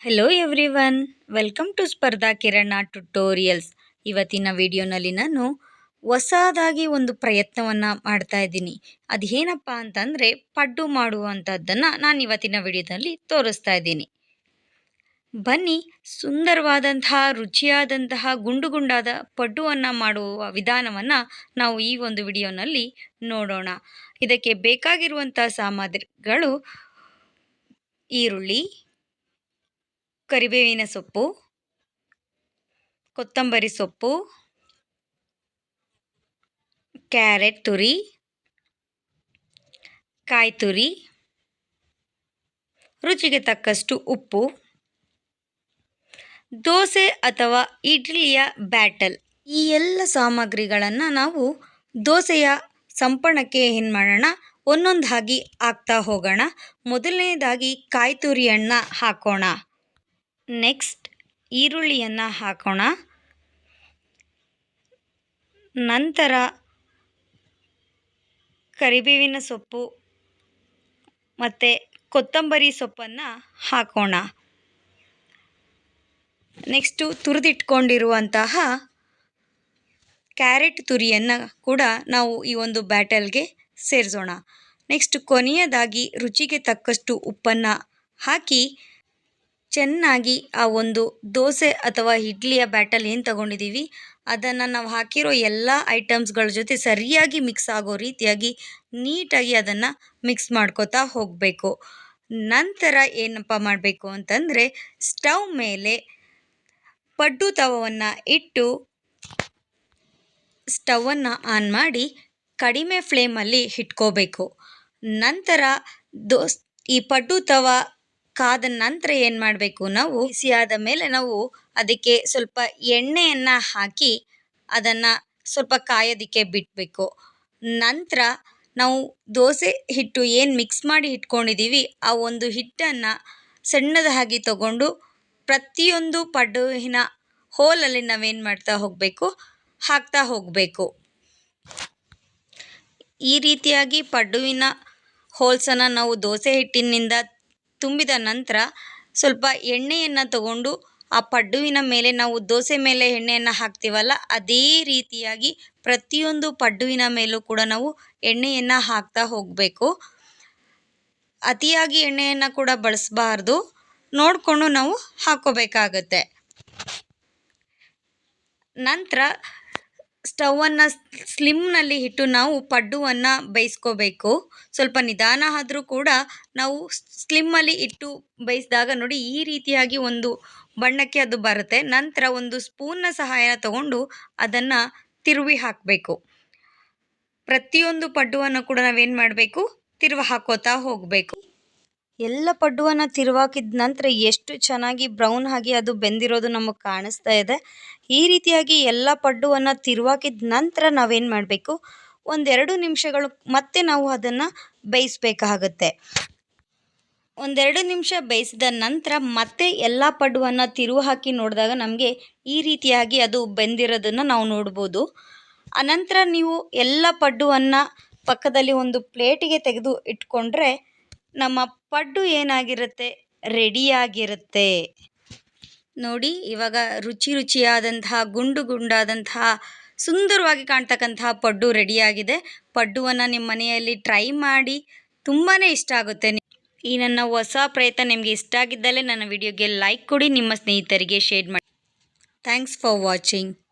Hello everyone welcome to Spardha Kirana tutorials ಇವತ್ತಿನ ವಿಡಿಯೋನಲ್ಲಿ ನಾನು ಹೊಸದಾಗಿ ಒಂದು ಪ್ರಯತ್ನವನ್ನು ಮಾಡ್ತಾ ಇದ್ದೀನಿ. ಅದು ಏನಪ್ಪ ಅಂತಂದರೆ, ಪಡ್ಡು ಮಾಡುವಂಥದ್ದನ್ನು ನಾನು ಇವತ್ತಿನ ವಿಡಿಯೋದಲ್ಲಿ ತೋರಿಸ್ತಾ ಇದ್ದೀನಿ. ಬನ್ನಿ, ಸುಂದರವಾದಂತಹ, ರುಚಿಯಾದಂತಹ ಗುಂಡು ಗುಂಡಾದ ಪಡ್ಡುವನ್ನು ಮಾಡುವ ವಿಧಾನವನ್ನು ನಾವು ಈ ಒಂದು ವಿಡಿಯೋನಲ್ಲಿ ನೋಡೋಣ. ಇದಕ್ಕೆ ಬೇಕಾಗಿರುವಂಥ ಸಾಮಗ್ರಿಗಳು ಈರುಳ್ಳಿ ಕರಿಬೇವಿನ ಸೊಪ್ಪು, ಕೊತ್ತಂಬರಿ ಸೊಪ್ಪು, ಕ್ಯಾರೆಟ್ ತುರಿ, ಕಾಯಿ ತುರಿ, ರುಚಿಗೆ ತಕ್ಕಷ್ಟು ಉಪ್ಪು, ದೋಸೆ ಅಥವಾ ಇಡ್ಲಿಯ ಬ್ಯಾಟಲ್. ಈ ಎಲ್ಲ ಸಾಮಗ್ರಿಗಳನ್ನು ನಾವು ದೋಸೆಯ ಸಂಪಣಕ್ಕೆ ಏನು ಮಾಡೋಣ? ಒಂದೊಂದಾಗಿ ಹಾಕ್ತಾ ಹೋಗೋಣ. ಮೊದಲನೇದಾಗಿ ಕಾಯಿ ತುರಿಯನ್ನು ಹಾಕೋಣ. ನೆಕ್ಸ್ಟ್ ಈರುಳ್ಳಿಯನ್ನು ಹಾಕೋಣ. ನಂತರ ಕರಿಬೇವಿನ ಸೊಪ್ಪು ಮತ್ತು ಕೊತ್ತಂಬರಿ ಸೊಪ್ಪನ್ನು ಹಾಕೋಣ. ನೆಕ್ಸ್ಟು ತುರಿದಿಟ್ಕೊಂಡಿರುವಂತಹ ಕ್ಯಾರೆಟ್ ತುರಿಯನ್ನು ಕೂಡ ನಾವು ಈ ಒಂದು ಬ್ಯಾಟಲ್ಗೆ ಸೇರಿಸೋಣ. ನೆಕ್ಸ್ಟ್ ಕೊನೆಯದಾಗಿ ರುಚಿಗೆ ತಕ್ಕಷ್ಟು ಉಪ್ಪನ್ನು ಹಾಕಿ ಚೆನ್ನಾಗಿ ಆ ಒಂದು ದೋಸೆ ಅಥವಾ ಇಡ್ಲಿಯ ಬ್ಯಾಟಲ್ ಏನು ತಗೊಂಡಿದ್ದೀವಿ ಅದನ್ನು ನಾವು ಹಾಕಿರೋ ಎಲ್ಲ ಐಟಮ್ಸ್ಗಳ ಜೊತೆ ಸರಿಯಾಗಿ ಮಿಕ್ಸ್ ಆಗೋ ರೀತಿಯಾಗಿ ನೀಟಾಗಿ ಅದನ್ನು ಮಿಕ್ಸ್ ಮಾಡ್ಕೋತಾ ಹೋಗಬೇಕು. ನಂತರ ಏನಪ್ಪ ಮಾಡಬೇಕು ಅಂತಂದರೆ ಸ್ಟವ್ ಮೇಲೆ ಪಡ್ಡು ತವವನ್ನು ಇಟ್ಟು ಸ್ಟವನ್ನು ಆನ್ ಮಾಡಿ ಕಡಿಮೆ ಫ್ಲೇಮಲ್ಲಿ ಇಟ್ಕೋಬೇಕು. ನಂತರ ದೋಸ್ ಈ ಪಡ್ಡು ತವ ಕಾದ ನಂತರ ಏನು ಮಾಡಬೇಕು ನಾವು? ಬಿಸಿಯಾದ ಮೇಲೆ ನಾವು ಅದಕ್ಕೆ ಸ್ವಲ್ಪ ಎಣ್ಣೆಯನ್ನು ಹಾಕಿ ಅದನ್ನು ಸ್ವಲ್ಪ ಕಾಯೋದಕ್ಕೆ ಬಿಡಬೇಕು ನಂತರ ನಾವು ದೋಸೆ ಹಿಟ್ಟು ಏನು ಮಿಕ್ಸ್ ಮಾಡಿ ಇಟ್ಕೊಂಡಿದ್ದೀವಿ ಆ ಒಂದು ಹಿಟ್ಟನ್ನು ಸಣ್ಣದಾಗಿ ತಗೊಂಡು ಪ್ರತಿಯೊಂದು ಪಡುವಿನ ಹೋಲಲ್ಲಿ ನಾವೇನು ಮಾಡ್ತಾ ಹೋಗಬೇಕು? ಹಾಕ್ತಾ ಹೋಗಬೇಕು. ಈ ರೀತಿಯಾಗಿ ಪಡುವಿನ ಹೋಲ್ಸನ್ನು ನಾವು ದೋಸೆ ಹಿಟ್ಟಿನಿಂದ ತುಂಬಿದ ನಂತರ ಸ್ವಲ್ಪ ಎಣ್ಣೆಯನ್ನು ತಗೊಂಡು ಆ ಪಡ್ಡುವಿನ ಮೇಲೆ ನಾವು ದೋಸೆ ಮೇಲೆ ಎಣ್ಣೆಯನ್ನು ಹಾಕ್ತೀವಲ್ಲ, ಅದೇ ರೀತಿಯಾಗಿ ಪ್ರತಿಯೊಂದು ಪಡ್ಡುವಿನ ಮೇಲೂ ಕೂಡ ನಾವು ಎಣ್ಣೆಯನ್ನು ಹಾಕ್ತಾ ಹೋಗಬೇಕು. ಅತಿಯಾಗಿ ಎಣ್ಣೆಯನ್ನು ಕೂಡ ಬಳಸಬಾರ್ದು. ನೋಡಿಕೊಂಡು ನಾವು ಹಾಕ್ಕೋಬೇಕಾಗತ್ತೆ ನಂತರ ಸ್ಟವನ್ನು ಸ್ಲಿಮ್ನಲ್ಲಿ ಇಟ್ಟು ನಾವು ಪಡ್ಡುವನ್ನು ಬೇಯಿಸ್ಕೋಬೇಕು. ಸ್ವಲ್ಪ ನಿಧಾನ ಆದರೂ ಕೂಡ ನಾವು ಸ್ಲಿಮ್ಮಲ್ಲಿ ಇಟ್ಟು ಬೇಯಿಸಿದಾಗ ನೋಡಿ ಈ ರೀತಿಯಾಗಿ ಒಂದು ಬಣ್ಣಕ್ಕೆ ಅದು ಬರುತ್ತೆ. ನಂತರ ಒಂದು ಸ್ಪೂನ್ನ ಸಹಾಯ ತಗೊಂಡು ಅದನ್ನು ತಿರುವಿ ಹಾಕಬೇಕು. ಪ್ರತಿಯೊಂದು ಪಡ್ಡುವನ್ನು ಕೂಡ ನಾವೇನು ಮಾಡಬೇಕು? ತಿರುವಿ ಹಾಕೋತಾ ಹೋಗಬೇಕು. ಎಲ್ಲ ಪಡ್ಡುವನ್ನ ತಿರುವಾಕಿದ ನಂತರ ಎಷ್ಟು ಚೆನ್ನಾಗಿ ಬ್ರೌನ್ ಆಗಿ ಅದು ಬೆಂದಿರೋದು ನಮಗೆ ಕಾಣಿಸ್ತಾ ಇದೆ. ಈ ರೀತಿಯಾಗಿ ಎಲ್ಲ ಪಡ್ಡುವನ್ನು ತಿರುವಾಕಿದ ನಂತರ ನಾವೇನು ಮಾಡಬೇಕು? ಒಂದೆರಡು ನಿಮಿಷಗಳು ಮತ್ತೆ ನಾವು ಅದನ್ನು ಬೇಯಿಸ್ಬೇಕಾಗುತ್ತೆ. ಒಂದೆರಡು ನಿಮಿಷ ಬೇಯಿಸಿದ ನಂತರ ಮತ್ತೆ ಎಲ್ಲ ಪಡ್ಡುವನ್ನು ತಿರುವು ಹಾಕಿ ನೋಡಿದಾಗ ನಮಗೆ ಈ ರೀತಿಯಾಗಿ ಅದು ಬೆಂದಿರೋದನ್ನು ನಾವು ನೋಡ್ಬೋದು. ಅನಂತರ ನೀವು ಎಲ್ಲ ಪಡ್ಡುವನ್ನು ಪಕ್ಕದಲ್ಲಿ ಒಂದು ಪ್ಲೇಟಿಗೆ ತೆಗೆದು ಇಟ್ಕೊಂಡ್ರೆ ನಮ್ಮ ಪಡ್ಡು ಏನಾಗಿರುತ್ತೆ? ರೆಡಿಯಾಗಿರುತ್ತೆ. ನೋಡಿ, ಇವಾಗ ರುಚಿ ರುಚಿಯಾದಂತಹ, ಗುಂಡು ಗುಂಡಾದಂತಹ, ಸುಂದರವಾಗಿ ಕಾಣ್ತಕ್ಕಂತಹ ಪಡ್ಡು ರೆಡಿಯಾಗಿದೆ. ಪಡ್ಡುವನ್ನು ನಿಮ್ಮ ಮನೆಯಲ್ಲಿ ಟ್ರೈ ಮಾಡಿ ತುಂಬಾ ಇಷ್ಟ ಆಗುತ್ತೆ. ಈ ನನ್ನ ಹೊಸ ಪ್ರಯತ್ನ ನಿಮಗೆ ಇಷ್ಟ ಆಗಿದ್ದಲ್ಲೇ ನನ್ನ ವಿಡಿಯೋಗೆ ಲೈಕ್ ಕೊಡಿ, ನಿಮ್ಮ ಸ್ನೇಹಿತರಿಗೆ ಶೇರ್ ಮಾಡಿ. Thanks for watching.